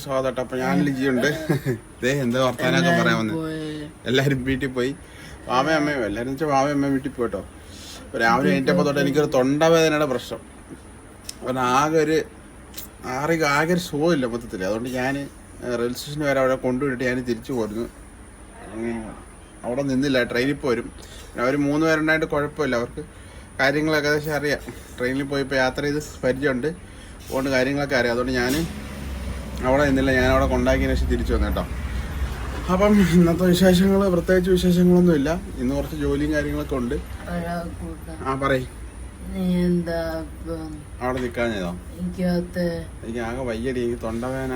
വീഡിയോയിലേക്ക് സ്വാഗതം അപ്പൊ ഞാൻ ലിജിയുണ്ട്. ദേ എന്താ വർത്താനൊക്കെ പറയാൻ വന്നത് എല്ലാരും വീട്ടിൽ പോയി. വാമയും അമ്മയും എല്ലാരും വെച്ചാൽ വാമയും അമ്മയും വീട്ടിൽ പോയിട്ടോ രാവിലെ എണീറ്റപ്പോ തൊട്ട് എനിക്കൊരു തൊണ്ടവേദനയുടെ പ്രശ്നം. അപ്പൊ ആകെ ഒരു ആറി ആകെ ഒരു സുഖമില്ല മൊത്തത്തിൽ അതുകൊണ്ട് ഞാൻ റെയിൽവേ സ്റ്റേഷനിൽ വരെ അവിടെ കൊണ്ടുവിട്ടിട്ട് ഞാൻ തിരിച്ചു പോരുന്നു. അവിടെ നിന്നില്ല. ട്രെയിനിൽ പോരും. പിന്നെ അവർ മൂന്ന് പേരുണ്ടായിട്ട് കുഴപ്പമില്ല. അവർക്ക് കാര്യങ്ങളൊക്കെ ഏകദേശം അറിയാം. ട്രെയിനിൽ പോയി ഇപ്പോൾ യാത്ര ചെയ്ത് പരിചയമുണ്ട്. അതുകൊണ്ട് കാര്യങ്ങളൊക്കെ അറിയാം. അതുകൊണ്ട് ഞാൻ അവിടെ നിന്നില്ല ഞാൻ അവിടെ കൊണ്ടാക്കിയതിന് ശേഷം തിരിച്ചു വന്നു കേട്ടോ. അപ്പം ഇന്നത്തെ വിശേഷങ്ങൾ പ്രത്യേകിച്ച് വിശേഷങ്ങളൊന്നും ഇല്ല. ഇന്ന് കുറച്ച് ജോലിയും കാര്യങ്ങളൊക്കെ ഉണ്ട്. ആ പറയ്. അവിടെ നിൽക്കാൻ ചെയ്തോ എനിക്ക് ആകെ വയ്യടി എനിക്ക് തൊണ്ടവേന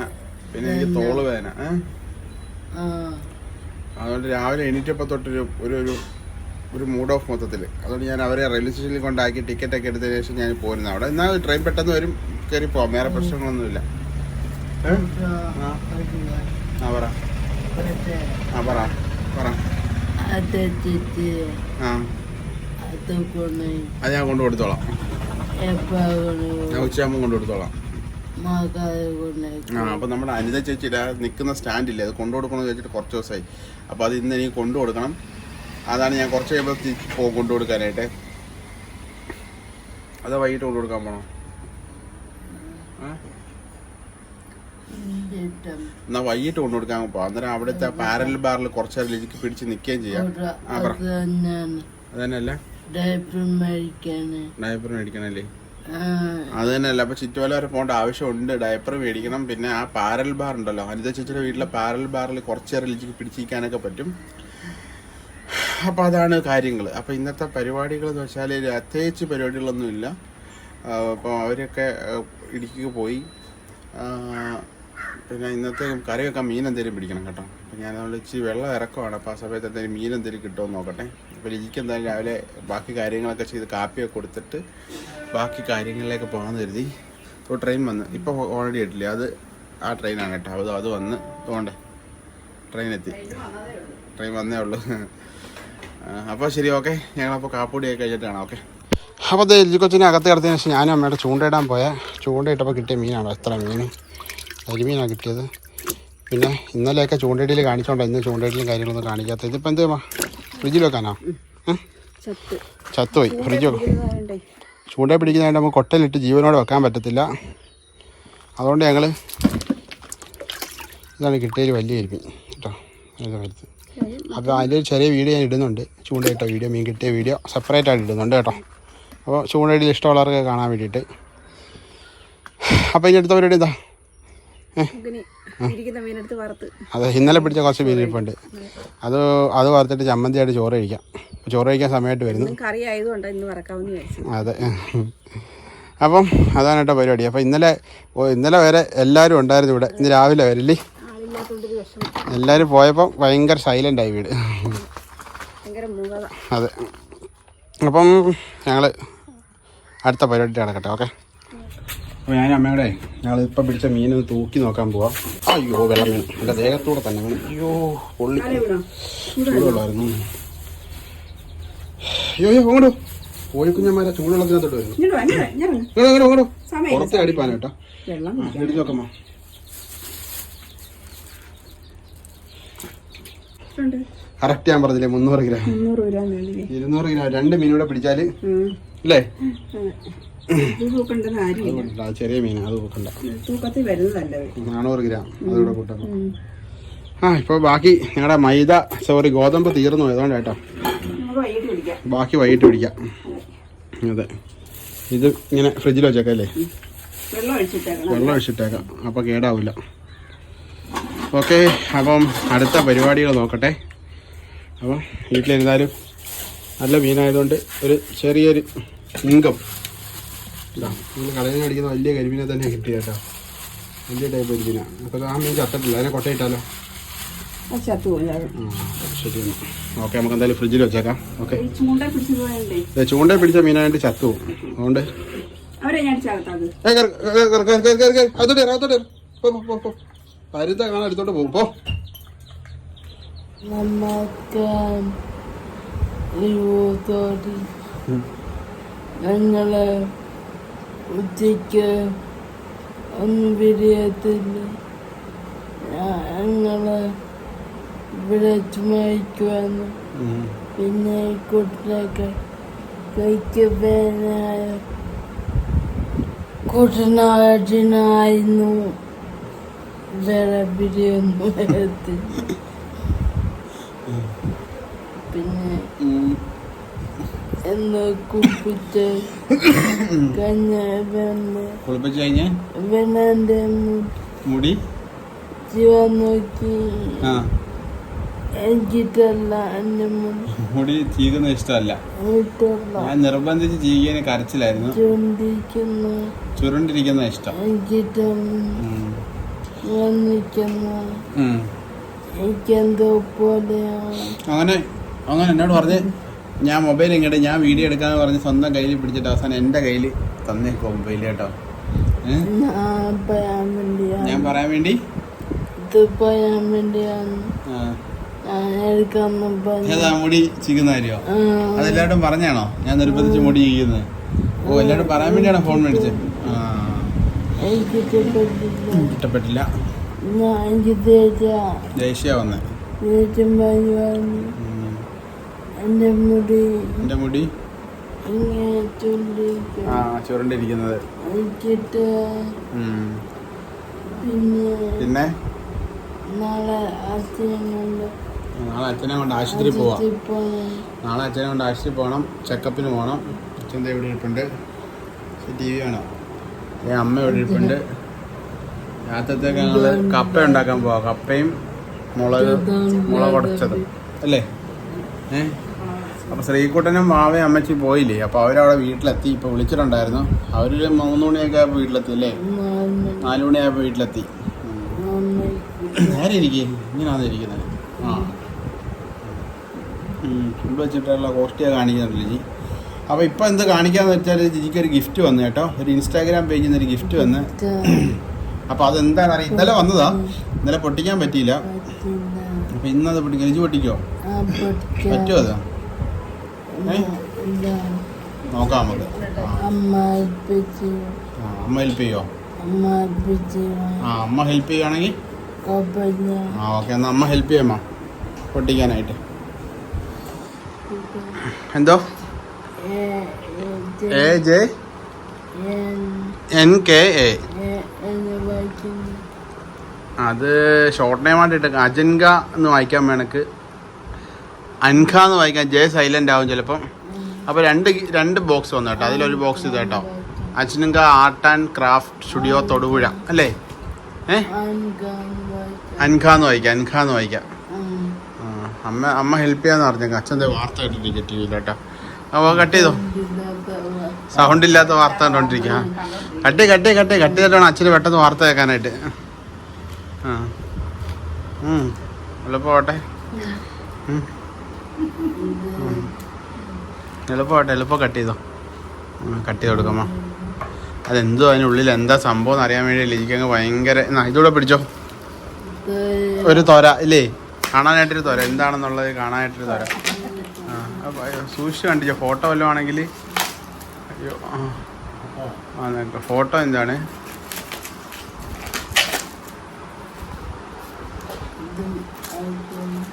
പിന്നെ എനിക്ക് തോൾ വേന അതുകൊണ്ട് രാവിലെ എണീറ്റപ്പോൾ തൊട്ടൊരു ഒരു ഒരു ഒരു മൂഡ് ഓഫ് മൊത്തത്തിൽ അതുകൊണ്ട് ഞാൻ അവരെ റെയിൽവേ സ്റ്റേഷനിൽ കൊണ്ടാക്കി ടിക്കറ്റ് ഒക്കെ എടുത്തതിന് ശേഷം ഞാൻ പോരുന്നത് അവിടെ എന്നാൽ ട്രെയിൻ പെട്ടെന്ന് വരും കയറി പോവാം. വേറെ പ്രശ്നങ്ങളൊന്നുമില്ല. അത് ഞാൻ കൊണ്ടു കൊടുത്തോളാം. ഞാൻ ഉച്ചയാകുമ്പോൾ കൊണ്ടു കൊടുത്തോളാം. ആ അപ്പോൾ നമ്മുടെ അനിത ചേച്ചിയുടെ നിൽക്കുന്ന സ്റ്റാൻഡില്ലേ അത് കൊണ്ടു കൊടുക്കണമെന്ന് ചോദിച്ചിട്ട് കുറച്ച് ദിവസമായി അപ്പോൾ അത് ഇന്ന് എനിക്ക് കൊണ്ടു കൊടുക്കണം. അതാണ് ഞാൻ കുറച്ച് കഴിയുമ്പോൾ കൊണ്ടു കൊടുക്കാനായിട്ട്. അത് വൈകിട്ട് കൊണ്ടു കൊടുക്കാൻ പോണോ? എന്നാ വൈകിട്ട് കൊണ്ടു കൊടുക്കാൻ പോവാം. അന്നേരം അവിടുത്തെ പാരൽ ബാറിൽ കുറച്ച് നേരം ലിജിക്ക് പിടിച്ച് നിൽക്കുകയും ചെയ്യാം. ആ പറ. ഡയപ്പർ മേടിക്കണല്ലേ? അത് തന്നെയല്ല. അപ്പൊ ചുറ്റുവല വരെ പോകേണ്ട ആവശ്യമുണ്ട്. ഡയപ്പർ മേടിക്കണം. പിന്നെ ആ പാരൽ ബാർ ഉണ്ടല്ലോ. അനിത ചേച്ചിയുടെ വീട്ടിലെ പാരൽ ബാറിൽ കുറച്ച് നേരം ലിജിക്ക് പിടിച്ചിരിക്കാനൊക്കെ പറ്റും. അപ്പൊ അതാണ് കാര്യങ്ങൾ അപ്പൊ ഇന്നത്തെ പരിപാടികൾ എന്ന് വെച്ചാൽ പ്രത്യേകിച്ച് പരിപാടികളൊന്നും ഇല്ല അപ്പോൾ അവരൊക്കെ ഇടുക്കിക്ക് പോയി. പിന്നെ ഇന്നത്തെ കറിയൊക്കെ മീനെന്തേലും പിടിക്കണം കേട്ടോ. അപ്പം ഞാൻ നമ്മൾ ഇച്ചിരി വെള്ളം ഇറക്കമാണ് അപ്പോൾ ആ സമയത്ത് എന്തെങ്കിലും മീൻ എന്തെങ്കിലും കിട്ടുമോ നോക്കട്ടെ. അപ്പോൾ ലിജിക്ക് രാവിലെ ബാക്കി കാര്യങ്ങളൊക്കെ ചെയ്ത് കാപ്പിയൊക്കെ കൊടുത്തിട്ട് ബാക്കി കാര്യങ്ങളിലേക്ക് പോകാമെന്ന് കരുതി. ഇപ്പോൾ ട്രെയിൻ വന്ന്. ഇപ്പോൾ ഓൾറെഡി ഇട്ടില്ലേ അത് ആ ട്രെയിനാണ് കേട്ടോ. അത് അത് വന്ന് തോണ്ടേ ട്രെയിൻ എത്തി. ട്രെയിൻ വന്നേ ഉള്ളൂ. അപ്പോൾ ശരി ഓക്കെ. ഞങ്ങളപ്പോൾ കാപ്പൂടിയൊക്കെ കഴിഞ്ഞിട്ട് ഓക്കെ. അപ്പോൾ അത് എൽജി കൊച്ചിനെ അകത്ത് കിടത്തിയതിനു ശേഷം ഞാനും അമ്മയുടെ ചൂണ്ടയിടാൻ പോയ. ചൂണ്ടയിട്ടപ്പോൾ കിട്ടിയ മീനാണ്. എത്ര മീൻ? കരിമീനാണ് കിട്ടിയത്. പിന്നെ ഇന്നലെയൊക്കെ ചൂണ്ടയിടിയിൽ കാണിച്ചോണ്ടോ ഇന്ന് ചൂണ്ടയിടിലും കാര്യങ്ങളൊന്നും കാണിക്കാത്ത ഇതിപ്പോൾ എന്ത് ഫ്രിഡ്ജിൽ വെക്കാനോ? ചത്തുപോയി. ഫ്രിഡ്ജ് വെക്കും. ചൂണ്ടയിൽ ചൂണ്ട പിടിക്കുന്നതായിട്ട് നമുക്ക് കൊട്ടയിലിട്ട് ജീവനോടെ വെക്കാൻ പറ്റത്തില്ല. അതുകൊണ്ട് ഞങ്ങൾ ഇതാണ് കിട്ടിയതിൽ വലിയ കരിമീൻ കേട്ടോ. വലുത് അപ്പോൾ ഒരു ചെറിയ വീഡിയോ ഞാൻ ഇടുന്നുണ്ട്. ചൂണ്ടയിട്ട വീഡിയോ മീൻ കിട്ടിയ വീഡിയോ സെപ്പറേറ്റ് ആയിട്ട് ഇടുന്നുണ്ട് കേട്ടോ. അപ്പോൾ ചൂണ്ടയിൽ ഇഷ്ടമുള്ളവർക്ക് കാണാൻ വേണ്ടിയിട്ട്. അപ്പോൾ ഇനി അടുത്ത പരിപാടി എന്താ? അതെ ഇന്നലെ പിടിച്ച കുറച്ച് മീൻ ഇരിപ്പുണ്ട്. അത് അത് വറുത്തിട്ട് ചമ്മന്തിയായിട്ട് ചോറ് കഴിക്കാം. ചോറ് കഴിക്കാൻ സമയമായിട്ട് വരുന്നു. കറി ആയതുകൊണ്ട് ഇന്ന് വറക്കാമെന്ന് അതെ. അപ്പം അതാണ് കേട്ടോ പരിപാടി. അപ്പം ഇന്നലെ ഇന്നലെ വരെ എല്ലാവരും ഉണ്ടായിരുന്നു ഇവിടെ. ഇന്ന് രാവിലെ വരില്ലേ എല്ലാവരും പോയപ്പോൾ ഭയങ്കര സൈലന്റ് ആയി വീട്. അതെ. അപ്പം ഞങ്ങൾ അടുത്ത പരിപാടി നടക്കട്ടെ ഓക്കെ. അപ്പോൾ ഞാൻ അമ്മയുടെ ഞങ്ങൾ ഇപ്പം പിടിച്ച മീൻ തൂക്കി നോക്കാൻ പോവാം. അയ്യോ വെള്ളം മീൻ. എന്റെ ദേഹത്തൂടെ തന്നെ വീണു. അയ്യോ പൊള്ളി. ചൂടുവെള്ളമായിരുന്നു അയ്യോ അയ്യോ അങ്ങോട്ടോ. കോഴിക്കുഞ്ഞന്മാരെ ചൂടുവെള്ളത്തിനകത്തോട്ട് വരുന്നു. അങ്ങോട്ടോ പുറത്തെ അടിപ്പാൻ കേട്ടോ. വെള്ളം എടുത്ത് നോക്കമ്മ കറക്റ്റ് ഞാൻ പറഞ്ഞില്ലേ മുന്നൂറ് ഗ്രാം. ഇരുന്നൂറ് ഗ്രാം. രണ്ട് മീനൂടെ പിടിച്ചാൽ അല്ലേ ചെറിയ മീൻ അത് കൂട്ടണ്ട തൂക്കത്തിൽ വരുന്നതല്ല. നാനൂറ് ഗ്രാം അതുകൂടെ കൂട്ടണം. ആ ഇപ്പോൾ ബാക്കി ഞങ്ങളുടെ മൈദ സോറി ഗോതമ്പ് തീർന്നു അതുകൊണ്ട് കേട്ടോ ബാക്കി വൈകിട്ട് പിടിക്കാം അതെ. ഇത് ഇങ്ങനെ ഫ്രിഡ്ജിൽ വെച്ചേക്കല്ലേ? വെള്ളം ഒഴിച്ചിട്ടേക്കണം വെള്ളം ഒഴിച്ചിട്ടേക്കാം. അപ്പോൾ കേടാവില്ല ഓക്കെ അപ്പം അടുത്ത പരിപാടികൾ നോക്കട്ടെ. അപ്പം വീട്ടിലിരുന്നാലും നല്ല മീനായതുകൊണ്ട് ഒരു ചെറിയൊരു ഇൻകം. നമ്മൾ കടയിൽ നിന്ന് അടിക്കുന്ന വലിയ കരിമീനെ തന്നെ കിട്ടി കേട്ടോ. വലിയ ടൈപ്പ് കരിമീനാണ് അപ്പോൾ ആ മീൻ ചത്തിട്ടില്ല. അതിനെ കൊട്ടയിട്ടാലോ ഓക്കെ നമുക്ക് എന്തായാലും ഫ്രിഡ്ജിൽ വെച്ചേക്കാം. ഓക്കെ. ചൂണ്ട പിടിച്ചു മീനായിട്ട് ചത്തു അതുകൊണ്ട് പോ, പോ. പരുത്ത കാണാൻ എടുത്തോട്ട് പോകും. പോ. നമുക്ക് ഞങ്ങൾ ഉച്ചയ്ക്ക് ഒന്നും പിരിയത്തില്ല ഞങ്ങൾ ഇവിടെ ചുമക്കുവന്നു ഉം. പിന്നെ കുട്ടിലൊക്കെ കൈക്കുവേനായ കുട്ടനാട്ടിനായിരുന്നു വേറെ പിരിയൊന്നും പിന്നെ ഇവന്റെ കുളിപ്പിച്ച് കഴിഞ്ഞ് വെണ്ണന്റെ മുടി? ജീവ നോക്കി എനിക്കിട്ടല്ല എന്റെ മുടി. ചീകുന്ന ഇഷ്ടമല്ല. ഞാൻ നിർബന്ധിച്ച് ചീകിയതിന് കരച്ചിലായിരുന്നു. ചുരുണ്ടിരിക്കുന്ന. ഇഷ്ടം. എനിക്കെന്തോ പോലെ അങ്ങനെ അങ്ങനെ എന്നോട് പറഞ്ഞ് ഞാൻ മൊബൈൽ ഇങ്ങോട്ട് ഞാൻ വീഡിയോ എടുക്കാന്ന് പറഞ്ഞ് സ്വന്തം കയ്യിൽ പിടിച്ചിട്ട് അവസാനം എന്റെ കയ്യിൽ തന്നേക്കോ മൊബൈൽ കേട്ടോ. ഞാൻ പറയാൻ വേണ്ടി? ഏതാ മുടി ചിക്കുന്ന കാര്യോ? അതെല്ലാവരും പറഞ്ഞാണോ? ഞാൻ നിർബന്ധിച്ച് മുടി ചെയ്യുന്നത് ഓ എല്ലാവരും പറയാൻ വേണ്ടിയാണോ ഫോൺ മേടിച്ചത് ഇഷ്ടപ്പെട്ടില്ല ദേഷ്യ വന്നേ. എന്റെ മുടി. എന്റെ മുടി? ആ ചുരുണ്ടിരിക്കുന്നത്. പിന്നെ നാളെ അച്ഛനെ കൊണ്ട് ആശുപത്രി പോവാം. നാളെ അച്ഛനെ കൊണ്ട് ആശുപത്രി പോകണം ചെക്കപ്പിന് പോകണം അച്ഛന്റെ ഇവിടെ ഇരിപ്പുണ്ട്. ടി വി വേണം ഏ അമ്മ ഇവിടെ ഇരിപ്പുണ്ട്. രാത്രത്തേക്ക് ഞങ്ങൾ കപ്പ ഉണ്ടാക്കാൻ പോവാം. കപ്പയും മുളക് മുളക് ഉടച്ചതും അല്ലേ? ഏ? അപ്പോൾ ശ്രീകുട്ടനും മാവയും അമ്മച്ചി പോയില്ലേ? അപ്പോൾ അവരവിടെ വീട്ടിലെത്തി. ഇപ്പോൾ വിളിച്ചിട്ടുണ്ടായിരുന്നു. അവരൊരു മൂന്ന് മണിയൊക്കെ ആയപ്പോൾ വീട്ടിലെത്തി അല്ലേ നാല് മണിയായപ്പോൾ വീട്ടിലെത്തി. നേരെ ഇരിക്കേ. ഇങ്ങനെയാണ് ഇരിക്കുന്നത് ആ. ഫുഡ് വെച്ചിട്ടുള്ള കോഷ്ടിയ കാണിക്കുന്നുണ്ടല്ലോ ജി അപ്പോൾ ഇപ്പോൾ എന്ത് കാണിക്കാന്ന് വെച്ചാൽ ജിജിക്ക് ഒരു ഗിഫ്റ്റ് വന്നു കേട്ടോ. ഒരു ഇൻസ്റ്റാഗ്രാം പേജിൽ നിന്ന് ഒരു ഗിഫ്റ്റ് വന്ന്. അപ്പോൾ അതെന്താണ് അറിയാം ഇന്നലെ വന്നതാ. ഇന്നലെ പൊട്ടിക്കാൻ പറ്റിയില്ല. അപ്പോൾ ഇന്നത് പൊട്ടിക്കോ ജിജി പൊട്ടിക്കോ? പറ്റുമോ അതാ? നോക്കാം നമുക്ക്. അമ്മ ഹെൽപ്പ് ചെയ്യോ. ആ അമ്മ ഹെൽപ്പ് ചെയ്യുകയാണെങ്കിൽ ആ ഓക്കെ എന്നാൽ അമ്മ ഹെൽപ്പ് ചെയ്യാമ്മ പൊട്ടിക്കാനായിട്ട്. എന്തോ? A J. N- K A. അത് ഷോർട്ട് നെയിം ആയിട്ട് ഇട്ടേക്കാം. അജൻക എന്ന് വായിക്കാൻ വേണക്ക്. അൻഖ എന്ന് വായിക്കാൻ ജെ സൈലന്റ് ആവും ചിലപ്പം. അപ്പോൾ രണ്ട് രണ്ട് ബോക്സ് വന്നു കേട്ടോ. അതിലൊരു ബോക്സ് ഇത് കേട്ടോ. അച്ഛനുങ്ക art and craft studio Thodupuzha. അല്ലേ? അൻകാൻ വായിക്കാം അൻഖ എന്ന് വായിക്കാം അമ്മ അമ്മ ഹെൽപ്പ് ചെയ്യാന്ന് പറഞ്ഞേക്കാം. അച്ഛന്റെ വാർത്ത കേട്ടിരിക്കുക ടി വിയിൽ കേട്ടോ. അപ്പോൾ കട്ട് ചെയ്തോ? സൗണ്ട് ഇല്ലാത്ത വാർത്ത കണ്ടോണ്ടിരിക്കുക കട്ട് കട്ട് കട്ട് കട്ട് ചെയ്തിട്ടാണ് അച്ഛന് പെട്ടെന്ന് വാർത്ത കേൾക്കാനായിട്ട്. ആ. ഉം. എളുപ്പം പോട്ടെ. ഉം. എളുപ്പം കട്ട് ചെയ്തോ. കട്ട് ചെയ്ത് കൊടുക്കാമോ? അതെന്തോ അതിനുള്ളിൽ എന്താ സംഭവം അറിയാൻ വേണ്ടി എനിക്കങ്ങ് ഭയങ്കര ഇതൂടെ പിടിച്ചോ. ഒരു തൊര ഇല്ലേ? കാണാനായിട്ടൊരു തൊര. എന്താണെന്നുള്ളത് കാണാനായിട്ടൊരു തൊര. സൂക്ഷിച്ച് കണ്ടിച്ചോ ഫോട്ടോ വല്ലതും ആണെങ്കിൽ. അയ്യോ ആ. ഫോട്ടോ എന്താണ് ഇതും അയക്കുന്നു.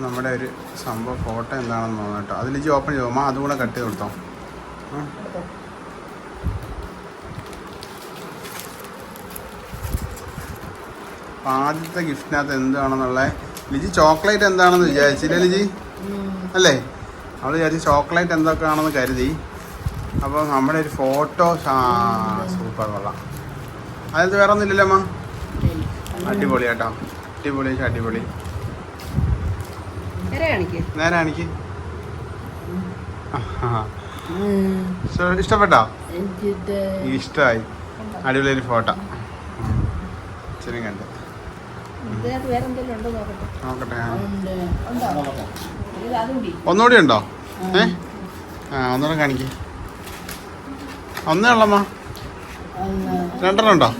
അപ്പം നമ്മുടെ ഒരു സംഭവം ഫോട്ടോ എന്താണെന്ന് തോന്നുന്നു കേട്ടോ. അതിൽ ജി ഓപ്പൺ ചെയ്തോ? അമ്മ അതും കൂടെ കട്ട് ചെയ്ത് കൊടുത്തോ. അപ്പം ആദ്യത്തെ ഗിഫ്റ്റിനകത്ത് എന്താണെന്നുള്ള? ലിജി ചോക്ലേറ്റ് എന്താണെന്ന് വിചാരിച്ചില്ലേ ലിജി? അല്ലേ? അവൾ വിചാരിച്ചു ചോക്ലേറ്റ് എന്തൊക്കെയാണെന്ന് കരുതി. അപ്പോൾ നമ്മുടെ ഒരു ഫോട്ടോ സൂപ്പർ കൊള്ളാം. അതായത് വേറെ ഒന്നുമില്ലല്ലോ അമ്മ? അടിപൊളി കേട്ടോ അടിപൊളി അടിപൊളി. നേരെ കാണിക്ക്. ഇഷ്ടപ്പെട്ടോ? ഇഷ്ടമായി അടിപൊളി ഫോട്ടോ. കണ്ട്. നോക്കട്ടെ? ഒന്നുകൂടി ഉണ്ടോ? ഏ? ആ ഒന്നുകൂടെ കാണിക്ക്. ഒന്നേ ഉള്ളമ്മ. രണ്ടെണ്ണം ഉണ്ടോ?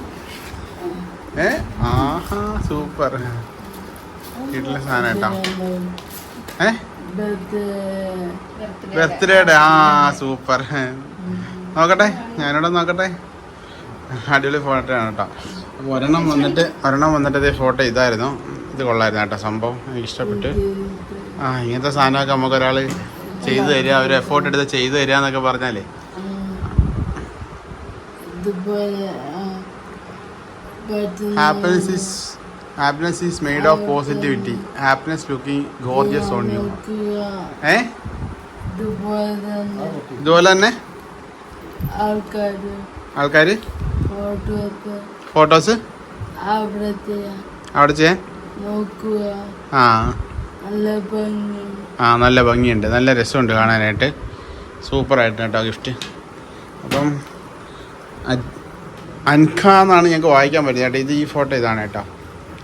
ഏ? ആഹാ സൂപ്പർ. വീട്ടിലെ സാധനം കേട്ടോ. ബർത്ത്ഡേയുടെ. ആ സൂപ്പർ. നോക്കട്ടെ ഞാനിവിടെ നോക്കട്ടെ. അടിപൊളി ഫോട്ടോ ആണ് കേട്ടോ. അപ്പോൾ ഒരെണ്ണം വന്നിട്ട് ഒരെണ്ണം വന്നിട്ട് ഫോട്ടോ ഇതായിരുന്നു. ഇത് കൊള്ളായിരുന്നു കേട്ടോ സംഭവം. എനിക്ക് ഇഷ്ടപ്പെട്ട്. ആ ഇങ്ങനത്തെ സാധനമൊക്കെ നമുക്ക് ഒരാൾ ചെയ്തു തരിക ഒരു എഫോർട്ട് എടുത്ത് ചെയ്തു തരിക എന്നൊക്കെ പറഞ്ഞാലേ. Birthday happiness is happiness is made of positivity happiness looking gorgeous on you ഏ? ഇതുപോലെ തന്നെ ആൾക്കാര് ആൾക്കാർ ഫോട്ടോസ്? അവിടെ ചെയ്യാൻ ആ. നല്ല ആ നല്ല ഭംഗിയുണ്ട്. നല്ല രസമുണ്ട് കാണാനായിട്ട്. സൂപ്പറായിട്ട് കേട്ടോ ഗിഫ്റ്റ്. അപ്പം അൻഖ എന്നാണ് ഞങ്ങൾക്ക് വായിക്കാൻ പറ്റുന്നത്. കേട്ടോ ഇത് ഈ ഫോട്ടോ ഇതാണ് കേട്ടോ.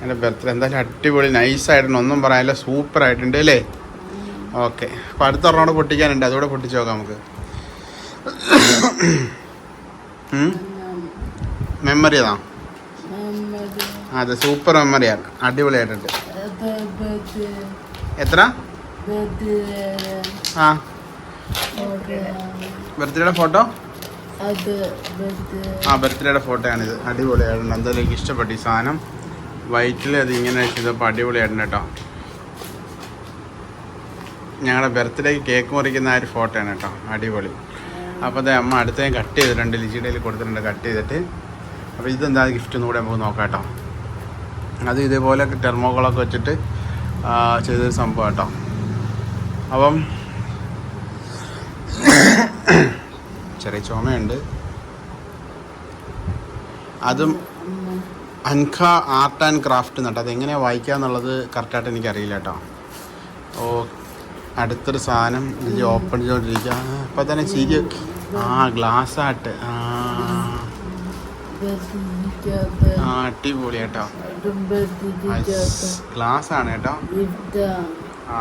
എന്റെ ബർത്ത്ഡേ എന്തായാലും അടിപൊളി നൈസായിട്ടുണ്ട് ഒന്നും പറയാനില്ല സൂപ്പറായിട്ടുണ്ട് അല്ലേ? ഓക്കെ അപ്പോൾ അടുത്ത ഒരെണ്ണം കൂടെ പൊട്ടിക്കാനുണ്ട്. അതുകൂടെ പൊട്ടിച്ച് നോക്കാം നമുക്ക്. മെമ്മറി അതാ അതെ സൂപ്പർ മെമ്മറിയാണ് അടിപൊളിയായിട്ടുണ്ട്. എത്ര? ആ. ബർത്ത്ഡേയുടെ ഫോട്ടോ ആ ബർത്ത്ഡേയുടെ ഫോട്ടോയാണിത് അടിപൊളിയായിട്ടുണ്ട്. എന്തായാലും എനിക്ക് ഇഷ്ടപ്പെട്ടു ഈ സാധനം. വൈറ്റിൽ അത് ഇങ്ങനെ ചെയ്തപ്പോൾ അടിപൊളിയായിട്ടുണ്ട് കേട്ടോ. ഞങ്ങളുടെ ബർത്ത്ഡേക്ക് കേക്ക് മുറിക്കുന്ന ആ ഒരു ഫോട്ടോയാണ് കേട്ടോ. അടിപൊളി. അപ്പോൾ അത് അമ്മ അടുത്തേം കട്ട് ചെയ്തിട്ടുണ്ട്. ലിജിഡയിൽ കൊടുത്തിട്ടുണ്ട് കട്ട് ചെയ്തിട്ട്. അപ്പോൾ ഇതെന്താ ഗിഫ്റ്റ് ഒന്നുകൂടെ നമുക്ക് നോക്കാം കേട്ടോ. അത് ഇതേപോലെ ടെർമോകളൊക്കെ വെച്ചിട്ട് ചെയ്തൊരു സംഭവം കേട്ടോ. അപ്പം ചെറിയ ചുമയുണ്ട്. അതും അൻഖ ആർട്ട് ആൻഡ് ക്രാഫ്റ്റ് എന്നിട്ട് അത് എങ്ങനെയാണ് വായിക്കുക എന്നുള്ളത് കറക്റ്റായിട്ട് എനിക്കറിയില്ല കേട്ടോ. ഓ അടുത്തൊരു സാധനം ഇത് ഓപ്പൺ ചെയ്തുകൊണ്ടിരിക്കുക അപ്പം തന്നെ ചിരി ആ ഗ്ലാസ് ആട്ട് ആ. അടിപൊളി കേട്ടോ. ഗ്ലാസ് ആണ് കേട്ടോ. ആ.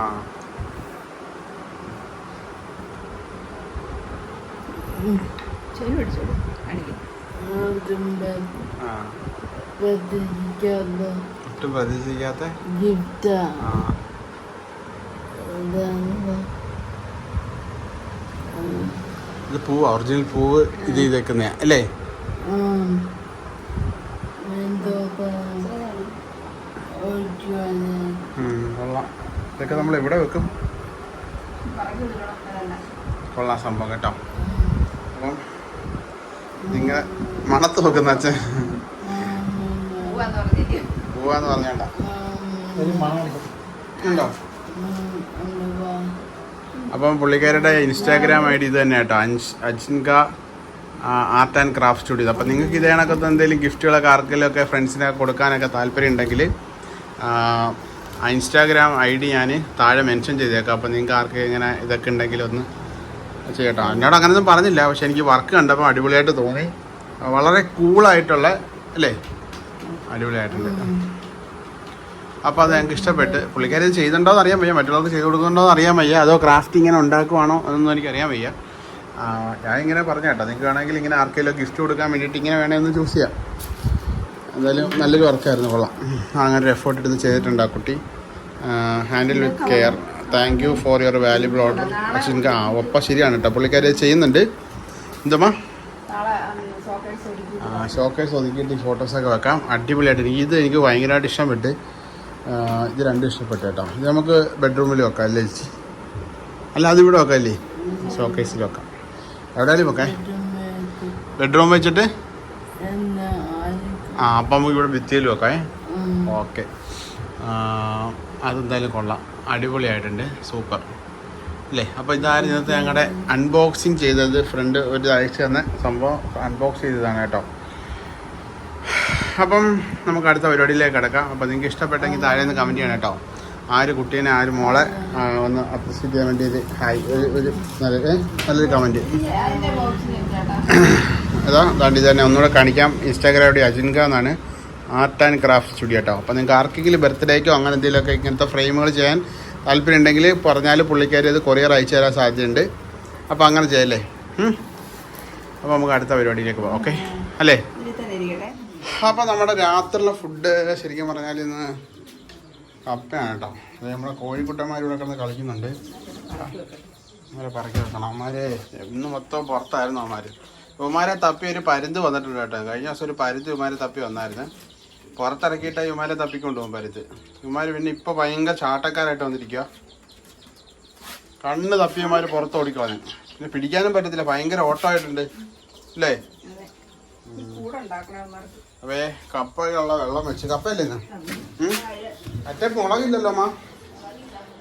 ചെയ്യും പിടിച്ചോളൂ. കാണിക്കും ഒട്ടും പ്രതീക്ഷിക്കാത്ത ഗിഫ്റ്റ് ഇത് പൂവ് ഒറിജിനൽ പൂവ് ഇത് ചെയ്തേക്കുന്ന അല്ലേ? കൊള്ളാം. ഇതൊക്കെ നമ്മൾ എവിടെ വെക്കും? കൊള്ളാം സംഭവം കേട്ടോ. അപ്പം ഇതിങ്ങനെ മണത്ത് വെക്കുന്ന അച്ഛൻ. പോവാന്ന് പറഞ്ഞേണ്ട. ഉണ്ടോ? അപ്പം പുള്ളിക്കാരുടെ ഇൻസ്റ്റാഗ്രാം ഐ ഡി ഇത് തന്നെ കേട്ടോ. അൻഷ് അജിൻക ആർട്ട് ആൻഡ് ക്രാഫ്റ്റ് സ്റ്റുഡിയോ അപ്പം നിങ്ങൾക്ക് ഇതേ കണക്കത്തെ എന്തെങ്കിലും ഗിഫ്റ്റുകളൊക്കെ ആർക്കെങ്കിലുമൊക്കെ ഫ്രണ്ട്സിനൊക്കെ കൊടുക്കാനൊക്കെ താല്പര്യം ഉണ്ടെങ്കിൽ ആ ഇൻസ്റ്റാഗ്രാം ഐ ഡി ഞാൻ താഴെ മെൻഷൻ ചെയ്തേക്കാം. അപ്പം നിങ്ങൾക്ക് ആർക്ക് ഇങ്ങനെ ഇതൊക്കെ ഉണ്ടെങ്കിൽ ഒന്ന് ചെയ്യട്ടോ. എന്നോട് അങ്ങനെയൊന്നും പറഞ്ഞില്ല. പക്ഷെ എനിക്ക് വർക്ക് കണ്ടപ്പോൾ അടിപൊളിയായിട്ട് തോന്നി. വളരെ കൂളായിട്ടുള്ള അല്ലേ? അടിപൊളിയായിട്ടുണ്ട്. അപ്പോൾ അത് ഞങ്ങൾക്ക് ഇഷ്ടപ്പെട്ട്. പുള്ളിക്കാരി ഇത് ചെയ്യുന്നുണ്ടോ എന്ന് അറിയാൻ വയ്യ. മറ്റുള്ളവർക്ക് ചെയ്ത് കൊടുക്കുന്നുണ്ടോ അറിയാൻ വയ്യ. അതോ ക്രാഫ്റ്റ് ഇങ്ങനെ ഉണ്ടാക്കുവാണോ എനിക്ക് അറിയാൻ വയ്യ. ഞാൻ ഇങ്ങനെ പറഞ്ഞ കേട്ടോ. നിങ്ങൾക്ക് വേണമെങ്കിൽ ഇങ്ങനെ ആർക്കെങ്കിലും ഗിഫ്റ്റ് കൊടുക്കാൻ വേണ്ടിയിട്ട് ഇങ്ങനെ വേണമെന്ന് ചൂസ് ചെയ്യാം. എന്തായാലും നല്ലൊരു വർക്കായിരുന്നു. കൊള്ളാം. അങ്ങനെ ഒരു എഫേർട്ട് എടുത്ത് ചെയ്തിട്ടുണ്ട് ആ കുട്ടി. Handle with care thank you for your valuable order പക്ഷെ എനിക്ക് ആ ഒപ്പം ശരിയാണ് കേട്ടോ. പുള്ളിക്കാരി ചെയ്യുന്നുണ്ട്. എന്തമ്മാ നാളെ സോക്കേഴ്സ് ഒതുക്കി ആ ഷോക്കേസ് ഒതുക്കിയിട്ട് ഈ ഫോട്ടോസൊക്കെ വെക്കാം. അടിപൊളിയായിട്ട് എനിക്ക് ഇത് എനിക്ക് ഭയങ്കരമായിട്ട് ഇഷ്ടപ്പെട്ട്. ഇത് രണ്ടും ഇഷ്ടപ്പെട്ടു കേട്ടോ. ഇത് നമുക്ക് ബെഡ്റൂമിൽ വെക്കാം അല്ലേ ചേച്ചി? അല്ല അതിവിടെ വെക്കാം അല്ലേ? ഷോക്കേസിൽ വെക്കാം. എവിടെയാലും വെക്കാം. ബെഡ്റൂം വെച്ചിട്ട്? ആ അപ്പം നമുക്ക് ഇവിടെ ഭിത്തിയിൽ വെക്കാം. ഓക്കെ അതെന്തായാലും കൊള്ളാം. അടിപൊളിയായിട്ടുണ്ട്. സൂപ്പർ. അല്ലേ? അപ്പോൾ ഇതായിരുന്നു ഇന്നത്തെ ഞങ്ങളുടെ അൺബോക്സിങ് ചെയ്തത് ഫ്രണ്ട് ഒരു അയച്ചു തന്ന സംഭവം അൺബോക്സ് ചെയ്തതാണ് കേട്ടോ. അപ്പം നമുക്ക് അടുത്ത പരിപാടിയിലേക്ക് കിടക്കാം. അപ്പോൾ നിങ്ങൾക്ക് ഇഷ്ടപ്പെട്ടെങ്കിൽ താഴെ നിന്ന് കമന്റ് ചെയ്യണം കേട്ടോ. ആ ഒരു കുട്ടീനെ ആ ഒരു മോളെ ഒന്ന് അപ്രിസിയേറ്റ് ചെയ്യാൻ വേണ്ടി ഒരു ഹായ് ഒരു ഒരു നല്ല നല്ലൊരു കമന്റ് അതാ ദാണ്ട് തന്നെ ഒന്നുകൂടെ കാണിക്കാം. ഇൻസ്റ്റാഗ്രാമിലൂടെ അജിൻക എന്നാണ്. ആർട്ട് ആൻഡ് ക്രാഫ്റ്റ് സ്റ്റുഡിയോ കേട്ടോ. അപ്പോൾ നിങ്ങൾക്ക് ആർക്കെങ്കിലും ബർത്ത്ഡേക്കോ അങ്ങനെ എന്തെങ്കിലുമൊക്കെ ഇങ്ങനത്തെ ഫ്രെയിമുകൾ ചെയ്യാൻ താല്പര്യം ഉണ്ടെങ്കിൽ പറഞ്ഞാൽ പുള്ളിക്കാരി അത് കൊറിയർ അയച്ചു തരാൻ സാധ്യതയുണ്ട്. അപ്പോൾ അങ്ങനെ ചെയ്യല്ലേ? അപ്പോൾ നമുക്ക് അടുത്ത പരിപാടിയിലേക്ക് പോകാം. ഓക്കെ? അല്ലേ? അപ്പോൾ നമ്മുടെ രാത്രിയിലെ ഫുഡ് ശരിക്കും പറഞ്ഞാൽ ഇന്ന് കപ്പയാണ് കേട്ടോ. അത് നമ്മുടെ കോഴിക്കുട്ടന്മാരിവിടെ കിടന്ന് കളിക്കുന്നുണ്ട്. അവരെ പറക്കി വെക്കണം. അവന്മാരെ ഇന്ന് മൊത്തം പുറത്തായിരുന്നു അവന്മാർ ഇവന്മാരെ തപ്പി ഒരു പരുന്ത് വന്നിട്ടുണ്ട് കേട്ടോ. കഴിഞ്ഞ ദിവസം ഒരു പരുന്ത് ഇവന്മാരെ തപ്പി വന്നായിരുന്നു. പുറത്തിറക്കിയിട്ട് ഇവന്മാരെ തപ്പിക്കൊണ്ട് പോകും പരുത്ത് ഇവന്മാർ പിന്നെ ഇപ്പൊ ഭയങ്കര ചാട്ടക്കാരായിട്ട് വന്നിരിക്കുക കണ്ണ് തപ്പിയമാർ പുറത്ത് ഓടിക്കളഞ്ഞു. പിന്നെ പിടിക്കാനും പറ്റത്തില്ല ഭയങ്കര ഓട്ടമായിട്ടുണ്ട്. അല്ലേ അവേ കപ്പയുള്ള വെള്ളം വെച്ച്. കപ്പയല്ലേ അറ്റേ? മറ്റേ മുളകില്ലല്ലോ അമ്മ.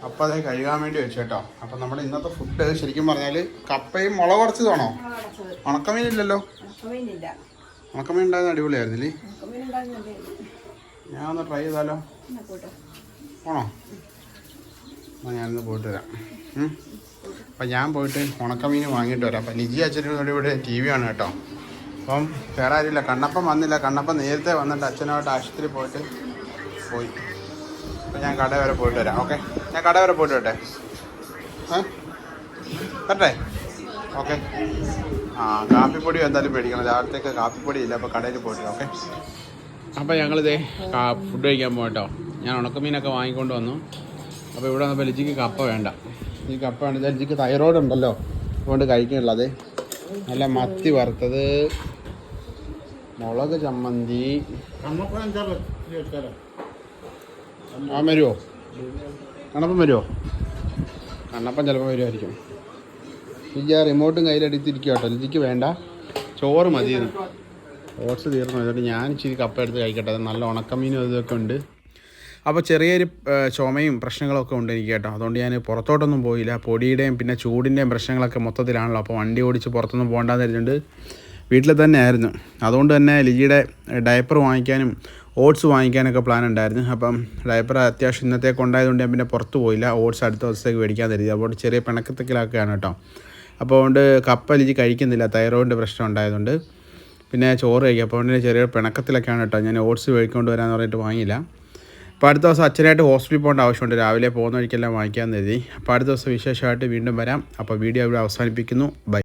അപ്പം അത് കഴുകാൻ വേണ്ടി വെച്ചു കേട്ടോ. അപ്പം നമ്മുടെ ഇന്നത്തെ ഫുഡ് ശരിക്കും പറഞ്ഞാൽ കപ്പയും മുളക് കുറച്ചതാണോ? ഉണക്കമീനില്ലല്ലോ? ഉണക്കമീൻ ഇല്ലല്ലോ ഉണക്കമീൻ ഉണ്ടായിരുന്ന അടിപൊളിയായിരുന്നില്ലേ ഞാൻ ഒന്ന് ട്രൈ ചെയ്താലോ? എന്നാ പോണോ? എന്നാൽ ഞാനൊന്ന് പോയിട്ട് വരാം. അപ്പം ഞാൻ പോയിട്ട് ഉണക്കമീൻ വാങ്ങിയിട്ട് വരാം. അപ്പം നിജി അച്ഛനോട് ഇവിടെ ടി വി ആണ് കേട്ടോ. അപ്പം വേറെ ആരുമില്ല. കണ്ണപ്പം വന്നില്ല. കണ്ണപ്പം നേരത്തെ വന്നിട്ട് അച്ഛനോട്ട് ആശുപത്രി പോയിട്ട് പോയി. അപ്പം ഞാൻ കട വരെ പോയിട്ട് വരാം. ഓക്കെ? ഞാൻ കട വരെ പോയിട്ട് വരട്ടെ? ഏ? വരട്ടെ? ഓക്കെ. ആ കാപ്പിപ്പൊടി എന്തായാലും പേടിക്കണം രാവിലത്തേക്ക് കാപ്പിപ്പൊടി ഇല്ല. അപ്പോൾ കടയിൽ പോയിട്ട് ഓക്കെ? അപ്പോൾ ഞങ്ങളിതേ ഫുഡ് കഴിക്കാൻ പോകട്ടോ. ഞാൻ ഉണക്കമീനൊക്കെ വാങ്ങിക്കൊണ്ട് വന്നു. അപ്പോൾ ഇവിടെ വന്നപ്പോൾ ലിജിക്ക് കപ്പ വേണ്ട. ഈ കപ്പ വേണ്ട. ലിജിക്ക് തൈറോയ്ഡ് ഉണ്ടല്ലോ. അതുകൊണ്ട് കഴിക്കാനുള്ളത്. നല്ല മത്തി വറുത്തത്. മുളക് ചമ്മന്തി. ആ വരുമോ കണ്ണപ്പം വരുമോ കണ്ണപ്പം ചിലപ്പോൾ വരുമായിരിക്കും ലിജി ആ റിമോട്ടും കയ്യിലെടുത്തിരിക്കുക കേട്ടോ ലിജിക്ക് വേണ്ട. ചോറ് മതിയെന്ന്. ഓട്സ് തീർന്നു. അതുകൊണ്ട് ഞാൻ ഇച്ചിരി കപ്പ എടുത്ത് കഴിക്കട്ടെ. നല്ല ഉണക്കമീനും ഇതൊക്കെ ഉണ്ട്. അപ്പോൾ ചെറിയൊരു ചുമയും പ്രശ്നങ്ങളൊക്കെ ഉണ്ട് എനിക്ക് കേട്ടോ. അതുകൊണ്ട് ഞാൻ പുറത്തോട്ടൊന്നും പോയില്ല. പൊടിയുടെയും പിന്നെ ചൂടിന്റെയും പ്രശ്നങ്ങളൊക്കെ മൊത്തത്തിലാണല്ലോ. അപ്പോൾ വണ്ടി ഓടിച്ച് പുറത്തൊന്നും പോകണ്ടെന്ന് കരുതുന്നുണ്ട് വീട്ടിൽ തന്നെ ആയിരുന്നു. അതുകൊണ്ട് തന്നെ ലിജിയുടെ ഡയപ്പർ വാങ്ങിക്കാനും ഓട്സ് വാങ്ങിക്കാനൊക്കെ പ്ലാൻ ഉണ്ടായിരുന്നു. അപ്പം ഡയപ്പർ അത്യാവശ്യം ഇന്നത്തേക്ക് ഉണ്ടായതുകൊണ്ട് ഞാൻ പിന്നെ പുറത്ത് പോയില്ല. ഓട്സ് അടുത്ത ദിവസത്തേക്ക് മേടിക്കാൻ തരുത് അപ്പോൾ ചെറിയ പിണക്കത്തിലൊക്കെയാണ് കേട്ടോ. അപ്പോൾ അതുകൊണ്ട് കപ്പ ലിജി കഴിക്കുന്നില്ല. തൈറോയിഡിന്റെ പ്രശ്നം ഉണ്ടായതുകൊണ്ട്. പിന്നെ ചോറ് കഴിക്കുക അപ്പോൾ പിന്നെ ചെറിയ പിണക്കത്തിലൊക്കെയാണ് കേട്ടോ. ഞാൻ ഓട്സ് കഴിക്കൊണ്ട് വരാമെന്ന് പറഞ്ഞിട്ട് വാങ്ങിയില്ല. അപ്പോൾ അടുത്ത ദിവസം അച്ഛനായിട്ട് ഹോസ്പിറ്റലിൽ പോകേണ്ട ആവശ്യമുണ്ട്. രാവിലെ പോകുന്ന വഴിക്കെല്ലാം വാങ്ങിക്കാൻ കരുതി. അപ്പോൾ അടുത്ത ദിവസം വിശേഷമായിട്ട് വീണ്ടും വരാം. അപ്പോൾ വീഡിയോ ഇവിടെ അവസാനിപ്പിക്കുന്നു. ബൈ